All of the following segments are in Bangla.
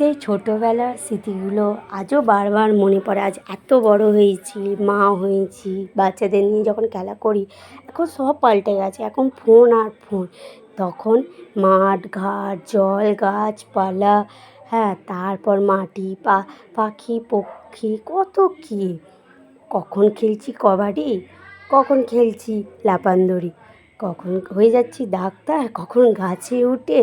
সেই ছোটোবেলার স্মৃতিগুলো আজও বারবার মনে পড়ে। আজ এত বড় হয়েছি মা হয়েছি, বাচ্চাদের নিয়ে যখন খেলা করি, এখন সব পাল্টে গেছে। এখন ফোন আর ফোন। তখন মাঠ, ঘাট, জল, গাছপালা হ্যাঁ তারপর মাটি, পা, পাখি, পক্ষী, কত কী। কখন খেলছি কবাডি, কখন খেলছি লাফানো কখন হয়ে যাচ্ছি ডাক্তার, কখন গাছে উঠে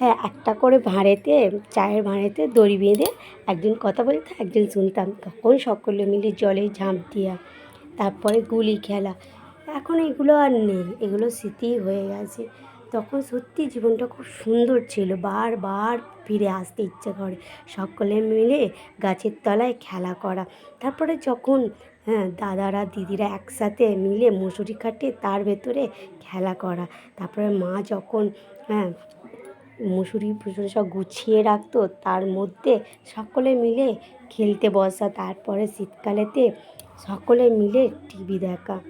হ্যাঁ একটা করে ভাঁড়েতে, চায়ের ভাঁড়েতে দড়ি বেঁধে একজন কথা বলতো একজন শুনতাম, তখন সকলে মিলে জলে ঝাঁপ দিয়া, তারপরে গুলি খেলা। এখন এগুলো আর নেই, এগুলো স্মৃতি হয়ে গেছে। তখন সত্যি জীবনটা খুব সুন্দর ছিল। বারবার ফিরে আসতে ইচ্ছে করে। সকলে মিলে গাছের তলায় খেলা করা। তারপরে যখন হ্যাঁ দাদারা, দিদিরা একসাথে মিলে মুসুরি কাটে, তার ভেতরে খেলা করা। তারপরে মা যখন হ্যাঁ মুসুরি ফুসুরি সব গুছিয়ে রাখতো, তার মধ্যে সকলে মিলে খেলতে বসা। তারপরে শীতকালেতে সকলে মিলে টিভি দেখা।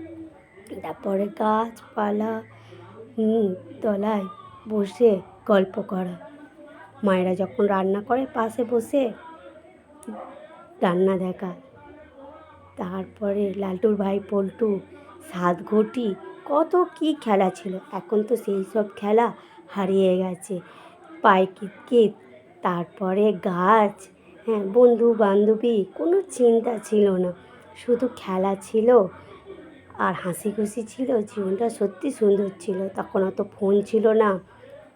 তারপরে গাছপালা তলায় বসে গল্প করা। মায়েরা যখন রান্না করে, পাশে বসে রান্না দেখা। তারপরে লালটুর ভাই, পল্টু, সাত ঘটি, কত কী খেলা ছিল। এখন তো সেই সব খেলা হারিয়ে গেছে। পায়ে কিতকিত, তারপরে গাছ হ্যাঁ বন্ধু বান্ধবী কোনো চিন্তা ছিল না। শুধু খেলা ছিল আর হাসি খুশি ছিল, জীবনটা সত্যি সুন্দর ছিল। তখন অত ফোন ছিল না,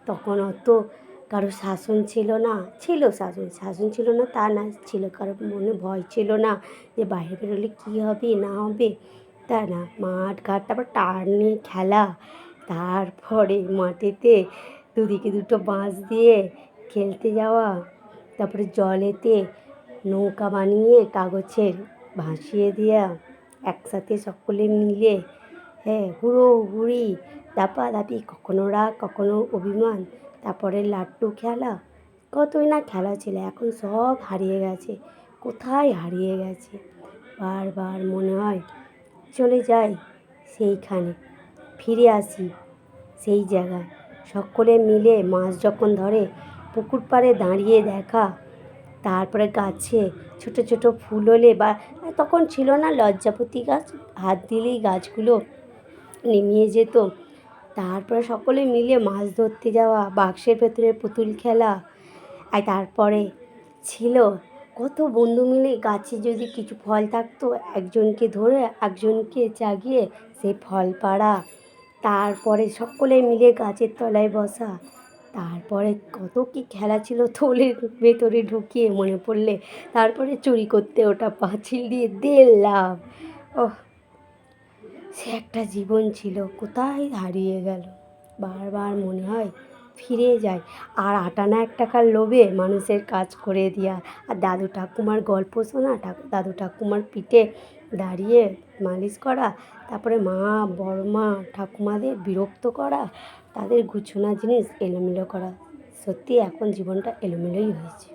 তখন অত কারও শাসন ছিল না, ছিল শাসন। শাসন ছিল না তা না, ছিল কারও মনে ভয় ছিল না যে বাইরে বেরোলে কী হবে, না হবে, তা না। মাঠ ঘাট, তারপর টার্নে খেলা, তারপরে মাঠেতে দুদিকে দুটো বাঁশ দিয়ে খেলতে যাওয়া, তারপরে জলেতে নৌকা বানিয়ে কাগজের ভাসিয়ে দেওয়া একসাথে সকলে মিলে হ্যাঁ হুড়ো হুড়োহুড়ি, দাপাদাপি, কখনো রাগ, কখনো অভিমান, তারপরে লাড্ডু খেলা, কতই না খেলা ছিল, এখন সব হারিয়ে গেছে, কোথায় হারিয়ে গেছে? বারবার মনে হয় চলে যাই সেইখানে, ফিরে আসি সেই জায়গায়, সকলে মিলে মাছ যখন ধরে, পুকুর পাড়ে দাঁড়িয়ে দেখা তারপরে গাছে ছোট ছোট ফুল হলে বা তখন ছিল না লজ্জাপতি গাছ, হাত দিলেই গাছগুলো নেমিয়ে যেত। তারপরে সকলে মিলে মাছ ধরতে যাওয়া, বাক্সের ভেতরে পুতুল খেলা। আর তারপরে ছিল কত বন্ধু মিলে গাছে যদি কিছু ফল থাকতো, একজনকে ধরে একজনকে জাগিয়ে সেই ফল পাড়া। তারপরে সকলে মিলে গাছের তলায় বসা। তারপরে কত কি খেলা ছিল থলের ভেতরে ঢুকিয়ে মনে পড়লে। তারপরে চুরি করতে ওটা পাঁচিল দিয়ে দেড় ও সে একটা জীবন ছিল, কোথায় হারিয়ে গেল? বারবার মনে হয় ফিরে যায়। আর আটানা এক টাকার লোভে মানুষের কাজ করে দেওয়া আর দাদু ঠাকুমার গল্প শোনা দাদু ঠাকুমার পিঠে দাঁড়িয়ে মালিশ করা, তারপরে মা বড় মা ঠাকুমাদের বিরক্ত করা, তাদের গুছোনা জিনিস এলোমেলো করা। সত্যি এখন জীবনটা এলোমেলোই হয়েছে।